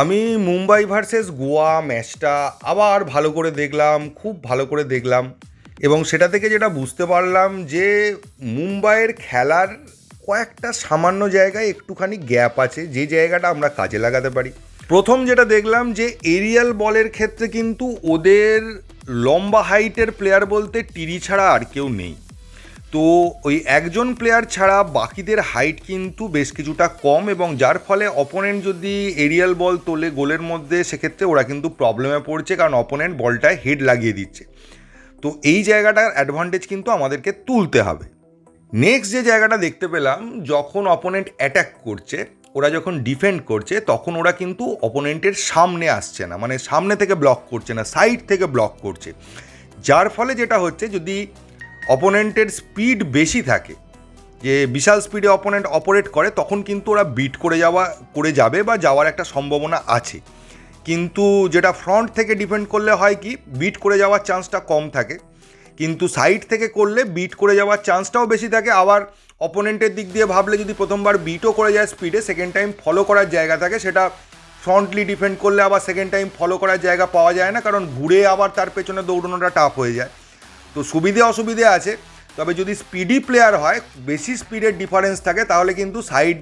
আমি মুম্বাই ভার্সেস গোয়া, ম্যাচটা আবার ভালো করে দেখলাম, খুব ভালো করে দেখলাম এবং সেটা থেকে যেটা বুঝতে পারলাম যে মুম্বাইয়ের খেলার কয়েকটা সামান্য জায়গায় একটুখানি গ্যাপ আছে, যে জায়গাটা আমরা কাজে লাগাতে পারি। প্রথম যেটা দেখলাম যে এরিয়াল বলের ক্ষেত্রে কিন্তু ওদের লম্বা হাইটের প্লেয়ার বলতে টিরি ছাড়া আর কেউ নেই। তো ওই একজন প্লেয়ার ছাড়া বাকিদের হাইট কিন্তু বেশ কিছুটা কম এবং যার ফলে অপোনেন্ট যদি এরিয়াল বল তোলে গোলের মধ্যে, সেক্ষেত্রে ওরা কিন্তু প্রবলেমে পড়ছে কারণ অপোনেন্ট বলটায় হেড লাগিয়ে দিচ্ছে। তো এই জায়গাটার অ্যাডভান্টেজ কিন্তু আমাদেরকে তুলতে হবে। নেক্সট যে জায়গাটা দেখতে পেলাম, যখন অপোনেন্ট অ্যাটাক করছে, ওরা যখন ডিফেন্ড করছে, তখন ওরা কিন্তু অপোনেন্টের সামনে আসছে না। মানে সামনে থেকে ব্লক করছে না সাইড থেকে ব্লক করছে। যার ফলে যেটা হচ্ছে, যদি অপোনেন্টের স্পিড বেশি থাকে। যে বিশাল স্পিডে অপোনেন্ট অপারেট করে, তখন কিন্তু ওরা বিট করে যাওয়া, করে যাবে বা যাওয়ার একটা সম্ভাবনা আছে। কিন্তু যেটা ফ্রন্ট থেকে ডিফেন্ড করলে হয় কি বিট করে যাওয়ার চান্সটা কম থাকে। কিন্তু সাইড থেকে করলে বিট করে যাওয়ার চান্সটাও বেশি থাকে। আবার অপোনেন্টের দিক দিয়ে ভাবলে যদি প্রথমবার বিটও করে যায় স্পিডে সেকেন্ড টাইম ফলো করার জায়গা থাকে, সেটা ফ্রন্টলি ডিফেন্ড করলে আবার সেকেন্ড টাইম ফলো করার জায়গা পাওয়া যায় না, কারণ ঘুরে আবার তার পেছনে দৌড়ানোটা টাফ হয়ে যায়। তো সুবিধে অসুবিধে আছে, তবে যদি স্পিডি প্লেয়ার হয়, বেশি স্পিডের ডিফারেন্স থাকে, তাহলে কিন্তু সাইড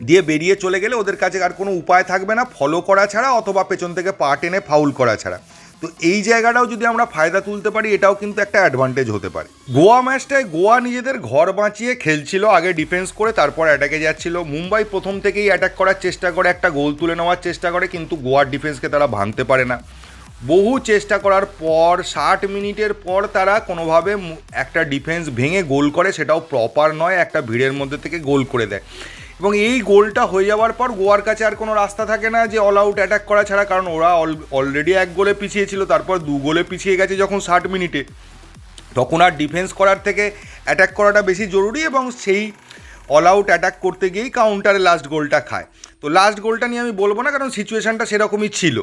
দিয়ে বেরিয়ে চলে গেলে ওদের কাছে আর কোনো উপায় থাকবে না ফলো করা ছাড়া অথবা পেছন থেকে পা টেনে ফাউল করা ছাড়া। তো এই জায়গাটাও যদি আমরা ফায়দা তুলতে পারি, এটাও কিন্তু একটা অ্যাডভান্টেজ হতে পারে। গোয়া ম্যাচটায় গোয়া নিজেদের ঘর বাঁচিয়ে খেলছিল, আগে ডিফেন্স করে তারপর অ্যাটাকে যাচ্ছিল। মুম্বাই প্রথম থেকেই অ্যাটাক করার চেষ্টা করে, একটা গোল তুলে নেওয়ার চেষ্টা করে, কিন্তু গোয়ার ডিফেন্সকে তারা ভাঙতে পারে না। বহু চেষ্টা করার পর, ষাট মিনিটের পর তারা কোনোভাবে একটা ডিফেন্স ভেঙে গোল করে, সেটাও প্রপার নয়, একটা ভিড়ের মধ্যে থেকে গোল করে দেয়। এবং এই গোলটা হয়ে যাওয়ার পর গোয়ার কাছে আর কোনো রাস্তা থাকে না যে অল আউট অ্যাটাক করা ছাড়া, কারণ ওরা অলরেডি এক গোলে পিছিয়ে ছিল, তারপর দু গোলে পিছিয়ে গেছে যখন ষাট মিনিটে। তখন আর ডিফেন্স করার থেকে অ্যাটাক করাটা বেশি জরুরি এবং সেই অল আউট অ্যাটাক করতে গিয়েই কাউন্টারে লাস্ট গোলটা খায়। তো লাস্ট গোলটা নিয়ে আমি বলব না, কারণ সিচুয়েশানটা সেরকমই ছিল।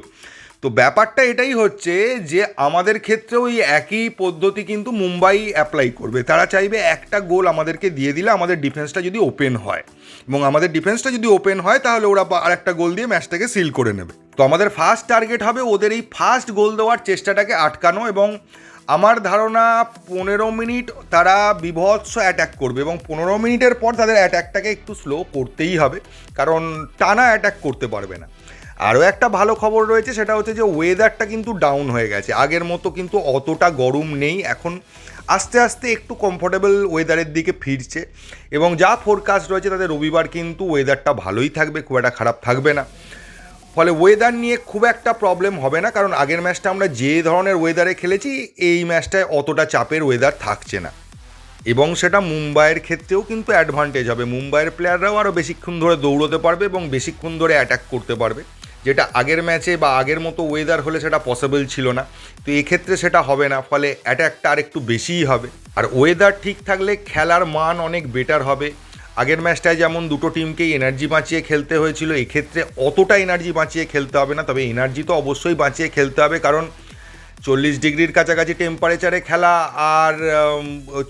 তো ব্যাপারটা এটাই হচ্ছে যে আমাদের ক্ষেত্রেও এই একই পদ্ধতি কিন্তু মুম্বাই অ্যাপ্লাই করবে। তারা চাইবে একটা গোল আমাদেরকে দিয়ে দিলে আমাদের ডিফেন্সটা যদি ওপেন হয়। এবং আমাদের ডিফেন্সটা যদি ওপেন হয়, তাহলে ওরা আর একটা গোল দিয়ে ম্যাচটাকে সিল করে নেবে। তো আমাদের ফার্স্ট টার্গেট হবে ওদের এই ফার্স্ট গোল দেওয়ার চেষ্টাটাকে আটকানো এবং আমার ধারণা পনেরো মিনিট তারা বিভৎস অ্যাটাক করবে এবং পনেরো মিনিটের পর তাদের অ্যাটাকটাকে একটু স্লো করতেই হবে। কারণ টানা অ্যাটাক করতে পারবে না। আরও একটা ভালো খবর রয়েছে, সেটা হচ্ছে যে ওয়েদারটা কিন্তু ডাউন হয়ে গেছে। আগের মতো কিন্তু অতটা গরম নেই, এখন আস্তে আস্তে একটু কমফোর্টেবল ওয়েদারের দিকে ফিরছে। এবং যা ফোরকাস্ট রয়েছে তাদের রবিবার কিন্তু ওয়েদারটা ভালোই থাকবে, খুব একটা খারাপ থাকবে না। ফলে ওয়েদার নিয়ে খুব একটা প্রবলেম হবে না, কারণ আগের ম্যাচটা আমরা যে ধরনের ওয়েদারে খেলেছি, এই ম্যাচটায় অতটা চাপের ওয়েদার থাকছে না। এবং সেটা মুম্বাইয়ের ক্ষেত্রেও কিন্তু অ্যাডভান্টেজ হবে। মুম্বাইয়ের প্লেয়াররাও আরও বেশিক্ষণ ধরে দৌড়তে পারবে এবং বেশিক্ষণ ধরে অ্যাটাক করতে পারবে। যেটা আগের ম্যাচে বা আগের মতো ওয়েদার হলে সেটা পসিবল ছিল না। তো এক্ষেত্রে সেটা হবে না, ফলে অ্যাটাকটা আর একটু বেশিই হবে। আর ওয়েদার ঠিক থাকলে খেলার মান অনেক বেটার হবে। আগের ম্যাচটায় যেমন দুটো টিমকেই এনার্জি বাঁচিয়ে খেলতে হয়েছিল, এক্ষেত্রে অতটা এনার্জি বাঁচিয়ে খেলতে হবে না। তবে এনার্জি তো অবশ্যই বাঁচিয়ে খেলতে হবে, কারণ চল্লিশ ডিগ্রির কাছাকাছি টেম্পারেচারে খেলা আর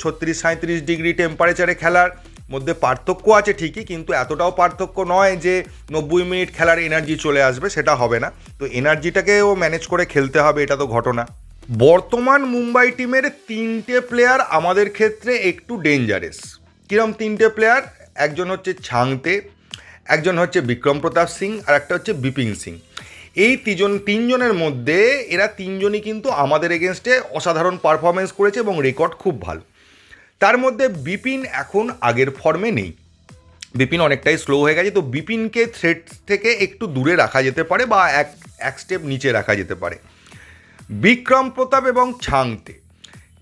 ছত্রিশ সাঁত্রিশ ডিগ্রি টেম্পারেচারে খেলার মধ্যে পার্থক্য আছে ঠিকই, কিন্তু এতটাও পার্থক্য নয় যে নব্বই মিনিট খেলার এনার্জি চলে আসবে, সেটা হবে না। তো এনার্জিটাকেও ম্যানেজ করে খেলতে হবে, এটা তো ঘটনা। বর্তমান মুম্বাই টিমের তিনটে প্লেয়ার আমাদের ক্ষেত্রে একটু ডেঞ্জারেস কিরম তিনটে প্লেয়ার একজন হচ্ছে ছাংতে, একজন হচ্ছে বিক্রম প্রতাপ সিং, আর একটা হচ্ছে বিপিন সিং। এই তিনজন তিনজনের মধ্যে এরা তিনজনই কিন্তু আমাদের এগেনস্টে অসাধারণ পারফরমেন্স করেছে এবং রেকর্ড খুব ভালো। তার মধ্যে বিপিন এখন আগের ফর্মে নেই। বিপিন অনেকটাই স্লো হয়ে গেছে, তো বিপিনকে থ্রেট থেকে একটু দূরে রাখা যেতে পারে বা এক এক স্টেপ নিচে রাখা যেতে পারে। বিক্রম প্রতাপ এবং ছাংতে।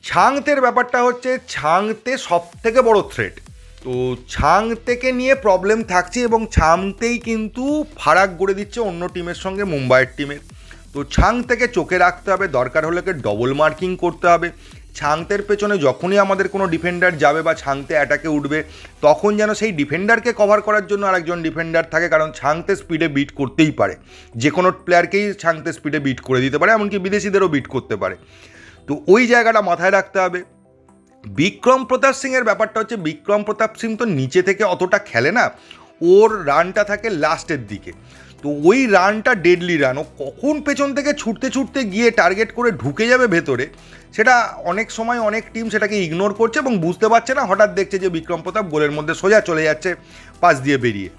ছাংতের ব্যাপারটা হচ্ছে, ছাংতে সব থেকে বড় থ্রেট তো ছাংতেকে নিয়ে প্রবলেম থাকছে এবং ছাংতেই কিন্তু ফারাক গড়ে দিচ্ছে অন্য টিমের সঙ্গে, মুম্বাইয়ের টিমের তো ছাং থেকে চোখে রাখতে হবে, দরকার হলে ডবল মার্কিং করতে হবে। ছাংতের পেছনে যখনই আমাদের কোনো ডিফেন্ডার যাবে বা ছাংতে অ্যাটাকে উঠবে, তখন যেন সেই ডিফেন্ডারকে কভার করার জন্য আরেকজন ডিফেন্ডার থাকে, কারণ ছাংতে স্পিডে বিট করতেই পারে। যে কোনো প্লেয়ারকেই ছাংতে স্পিডে বিট করে দিতে পারে, এমনকি বিদেশিদেরও বিট করতে পারে। তো ওই জায়গাটা মাথায় রাখতে হবে। বিক্রম প্রতাপ সিংয়ের ব্যাপারটা হচ্ছে, বিক্রম প্রতাপ সিং তো নিচে থেকে অতটা খেলে না, ওর রানটা থাকে লাস্টের দিকে। তো ওই রানটা ডেডলি রান ও কখন পেছন থেকে ছুটতে ছুটতে গিয়ে টার্গেট করে ঢুকে যাবে ভেতরে, সেটা অনেক সময় অনেক টিম সেটাকে ইগনোর করছে এবং বুঝতে পারছে না, হঠাৎ দেখছে যে বিক্রম প্রতাপ গোলের মধ্যে সোজা চলে যাচ্ছে পাশ দিয়ে বেরিয়ে।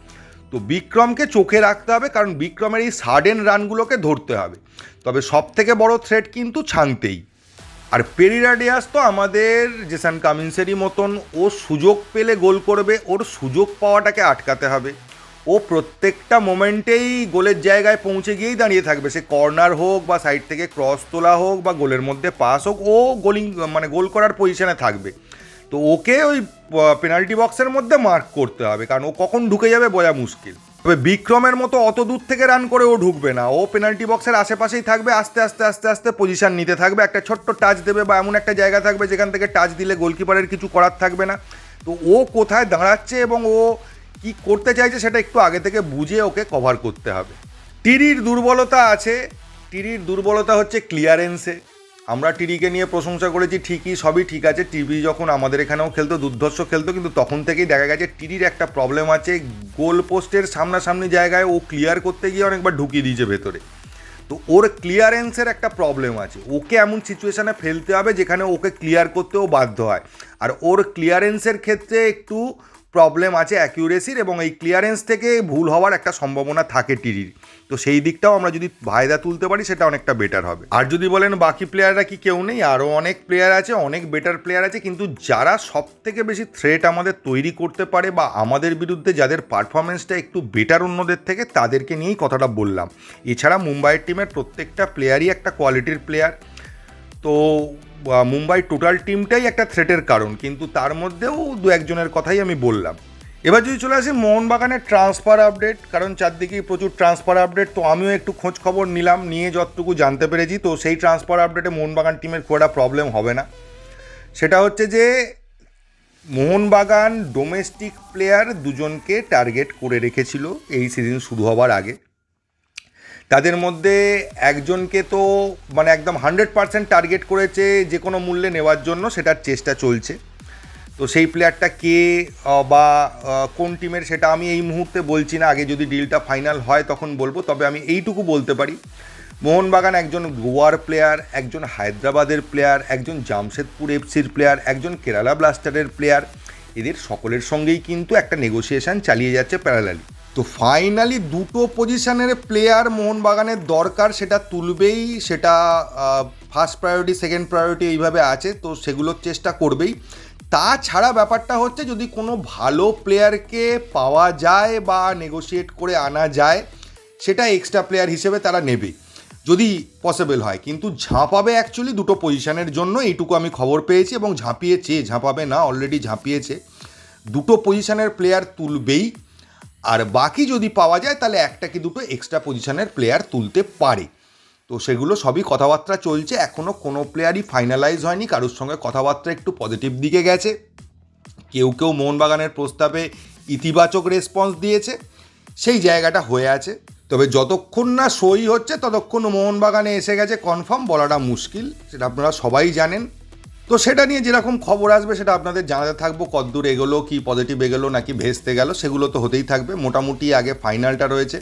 তো বিক্রমকে চোখে রাখতে হবে, কারণ বিক্রমের এই সাডেন রানগুলোকে ধরতে হবে। তবে সব থেকে বড় থ্রেট কিন্তু ছাংতেই আর পেরিরা ডিয়াস তো আমাদের জেসান কামিন্সেরই মতন, ও সুযোগ পেলে গোল করবে, ওর সুযোগ পাওয়াটাকে আটকাতে হবে। ও প্রত্যেকটা মোমেন্টেই গোলের জায়গায় পৌঁছে গিয়েই দাঁড়িয়ে থাকবে। সে কর্নার হোক বা সাইড থেকে ক্রস তোলা হোক বা গোলের মধ্যে পাস হোক, ও গোলিং মানে গোল করার পজিশনে থাকবে। তো ওকে ওই পেনাল্টি বক্সের মধ্যে মার্ক করতে হবে, কারণ ও কখন ঢুকে যাবে বোঝা মুশকিল। তবে বিক্রমের মতো অত দূর থেকে রান করে ও ঢুকবে না। ও পেনাল্টি বক্সের আশেপাশেই থাকবে, আস্তে আস্তে আস্তে আস্তে পজিশন নিতে থাকবে। একটা ছোট্ট টাচ দেবে বা এমন একটা জায়গা থাকবে যেখান থেকে টাচ দিলে গোলকিপারের কিছু করার থাকবে না। তো ও কোথায় দাঁড়াচ্ছে এবং ও কি করতে চাইছে সেটা একটু আগে থেকে বুঝে ওকে কভার করতে হবে। টিরির দুর্বলতা আছে, টিরির দুর্বলতা হচ্ছে ক্লিয়ারেন্সে আমরা টিরিকে নিয়ে প্রশংসা করেছি, ঠিকই, সবই ঠিক আছে। টিভি যখন আমাদের এখানেও খেলতো, দুর্ধর্ষ খেলতো, কিন্তু তখন থেকেই দেখা গেছে টিরির একটা প্রবলেম আছে। গোল পোস্টের সামনাসামনি জায়গায় ও ক্লিয়ার করতে গিয়ে অনেকবার ঢুকিয়ে দিয়েছে ভেতরে। তো ওর ক্লিয়ারেন্সের একটা প্রবলেম আছে। ওকে এমন সিচুয়েশানে ফেলতে হবে যেখানে ওকে ক্লিয়ার করতেও বাধ্য হয়। আর ওর ক্লিয়ারেন্সের ক্ষেত্রে একটু প্রবলেম আছে অ্যাকিউরেসির এবং এই ক্লিয়ারেন্স থেকে ভুল হওয়ার একটা সম্ভাবনা থাকে টিরির। তো সেই দিকটাও আমরা যদি ভাইদা তুলতে পারি, সেটা অনেকটা বেটার হবে। আর যদি বলেন বাকি প্লেয়াররা কি কেউ নেই আরও অনেক প্লেয়ার আছে, অনেক বেটার প্লেয়ার আছে, কিন্তু যারা সব থেকে বেশি থ্রেট আমাদের তৈরি করতে পারে বা আমাদের বিরুদ্ধে যাদের পারফরমেন্সটা একটু বেটার অন্যদের থেকে, তাদেরকে নিয়েই কথাটা বললাম। এছাড়া মুম্বাইয়ের টিমের প্রত্যেকটা প্লেয়ারই একটা কোয়ালিটির প্লেয়ার তো মুম্বাই টোটাল টিমটাই একটা থ্রেটের কারণ, কিন্তু তার মধ্যেও দু একজনের কথাই আমি বললাম। এবার যদি চলে আসি মোহনবাগানের ট্রান্সফার আপডেট কারণ চারদিকেই প্রচুর ট্রান্সফার আপডেট তো আমিও একটু খোঁজ খবর নিলাম, নিয়ে যতটুকু জানতে পেরেছি, তো সেই ট্রান্সফার আপডেটে মোহনবাগান টিমের খুব একটা প্রবলেম হবে না। সেটা হচ্ছে যে, মোহনবাগান ডোমেস্টিক প্লেয়ার দুজনকে টার্গেট করে রেখেছিল, এই সিজন শুরু হবার আগে। তাদের মধ্যে একজনকে তো মানে একদম হান্ড্রেড পার্সেন্ট টার্গেট করেছে যে কোনো মূল্যে নেওয়ার জন্য, সেটার চেষ্টা চলছে। তো সেই প্লেয়ারটা কে বা কোন টিমের সেটা আমি এই মুহূর্তে বলছি না, আগে যদি ডিলটা ফাইনাল হয় তখন বলব, তবে আমি এইটুকু বলতে পারি, মোহনবাগান একজন গোয়ার প্লেয়ার, একজন হায়দ্রাবাদের প্লেয়ার, একজন জামশেদপুর এফসির প্লেয়ার, একজন কেরালা ব্লাস্টারের প্লেয়ার, এদের সকলের সঙ্গেই কিন্তু একটা নেগোসিয়েশন চালিয়ে যাচ্ছে প্যারালালি তো ফাইনালি দুটো পজিশনের প্লেয়ার মোহনবাগানের দরকার, সেটা তুলবেই, সেটা ফার্স্ট প্রায়োরিটি সেকেন্ড প্রায়োরিটি এইভাবে আছে, তো সেগুলোর চেষ্টা করবেই। তাছাড়া ব্যাপারটা হচ্ছে, যদি কোনো ভালো প্লেয়ারকে পাওয়া যায় বা নেগোশিয়েট করে আনা যায়, সেটা এক্সট্রা প্লেয়ার হিসেবে তারা নেবে, যদি পসিবল হয়। কিন্তু ঝাঁপাবে অ্যাকচুয়ালি দুটো পজিশনের জন্য, এইটুকু আমি খবর পেয়েছি এবং ঝাঁপিয়েছে, ঝাঁপাবে না অলরেডি ঝাঁপিয়েছে। দুটো পজিশনের প্লেয়ার তুলবেই। আর বাকি যদি পাওয়া যায়, তাহলে একটা কি দুটো এক্সট্রা পজিশনের প্লেয়ার তুলতে পারে। তো সেগুলো সবই কথাবার্তা চলছে এখনও কোনো প্লেয়ারই ফাইনালাইজ হয়নি, কারোর সঙ্গে কথাবার্তা একটু পজিটিভ দিকে গেছে। কেউ কেউ মোহনবাগানের প্রস্তাবে ইতিবাচক রেসপন্স দিয়েছে, সেই জায়গাটা হয়ে আছে। তবে যতক্ষণ না সই হচ্ছে, ততক্ষণ মোহনবাগানে এসে গেছে কনফার্ম বলাটা মুশকিল, সেটা আপনারা সবাই জানেন। তো সেটা নিয়ে যেরকম খবর আসবে, সেটা আপনাদের জানাতে থাকব। কদ্দূর এগোলো, কি পজিটিভ এগোলো নাকি ভেস্তে গেল, সেগুলো তো হতেই থাকবে। মোটামুটি আগে ফাইনালটা রয়েছে।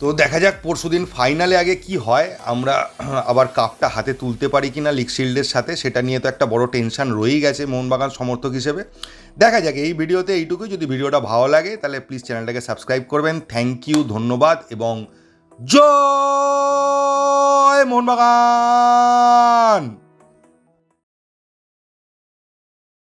তো দেখা যাক পরশু দিন ফাইনালে আগে কি হয়। আমরা আবার কাপটা হাতে তুলতে পারি কি না লিগ শিল্ডের সাথে, সেটা নিয়ে তো একটা বড় টেনশন রয়েই গেছে মোহনবাগান সমর্থক হিসেবে। দেখা যাক, এই ভিডিওতে এইটুকুই। যদি ভিডিওটা ভালো লাগে, তাহলে প্লিজ চ্যানেলটাকে সাবস্ক্রাইব করবেন। থ্যাংক ইউ ধন্যবাদ, এবং জয় মোহনবাগান!